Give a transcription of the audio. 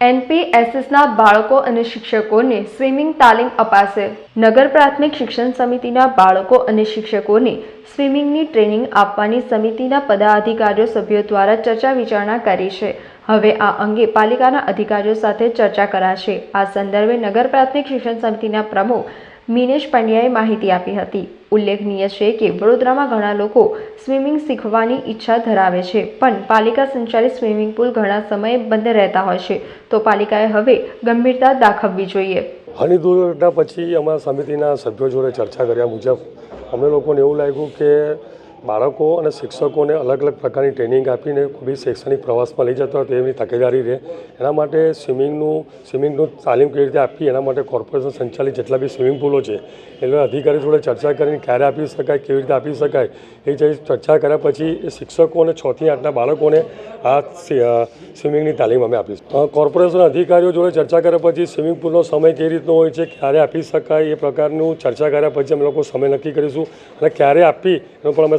એનપીએસએસના બાળકો અને શિક્ષકોને સ્વિમિંગ તાલીમ અપાશે. નગર પ્રાથમિક શિક્ષણ સમિતિના બાળકો અને શિક્ષકોને સ્વિમિંગની ટ્રેનિંગ આપવાની સમિતિના પદાધિકારીઓ સભ્યો દ્વારા ચર્ચા વિચારણા કરી છે. હવે આ અંગે પાલિકાના અધિકારીઓ સાથે ચર્ચા કરાશે. આ સંદર્ભે નગર પ્રાથમિક શિક્ષણ સમિતિના પ્રમુખ મિનેશ પંડ્યાએ માહિતી આપી હતી. ઉલ્લેખનીય છે કે, વડોદરામાં ઘણા લોકો સ્વિમિંગ શીખવાની ઈચ્છા ધરાવે છે, પણ પાલિકા સંચાલિત સ્વિમિંગ પુલ ઘણા સમયે બંધ રહેતા હોય છે. તો પાલિકાએ હવે ગંભીરતા દાખવવી જોઈએ. હની દુર્ઘટના પછી અમારા સમિતિના સભ્યો જોડે ચર્ચા કર્યા મુજબ, અમને લોકોને એવું લાગ્યું કે બાળકો અને શિક્ષકોને અલગ અલગ પ્રકારની ટ્રેનિંગ આપીને કોઈ શૈક્ષણિક પ્રવાસમાં લઈ જતા હોય તો તકેદારી રહે. એના માટે સ્વિમિંગનું સ્વિમિંગનું તાલીમ કેવી રીતે આપવી એના માટે કોર્પોરેશન સંચાલિત જેટલા બી સ્વિમિંગ પૂલો છે એટલે અધિકારી જોડે ચર્ચા કરીને ક્યારે આપી શકાય, કેવી રીતે આપી શકાય, એ જે ચર્ચા કર્યા પછી એ શિક્ષકો અને છથી આઠના બાળકોને આ સ્વિમિંગની તાલીમ અમે આપીશું. કોર્પોરેશન અધિકારીઓ જોડે ચર્ચા કર્યા પછી સ્વિમિંગ પૂલનો સમય કેવી રીતનો હોય છે, ક્યારે આપી શકાય એ પ્રકારનું ચર્ચા કર્યા પછી અમે લોકો સમય નક્કી કરીશું અને ક્યારે આપી એનો પણ અમે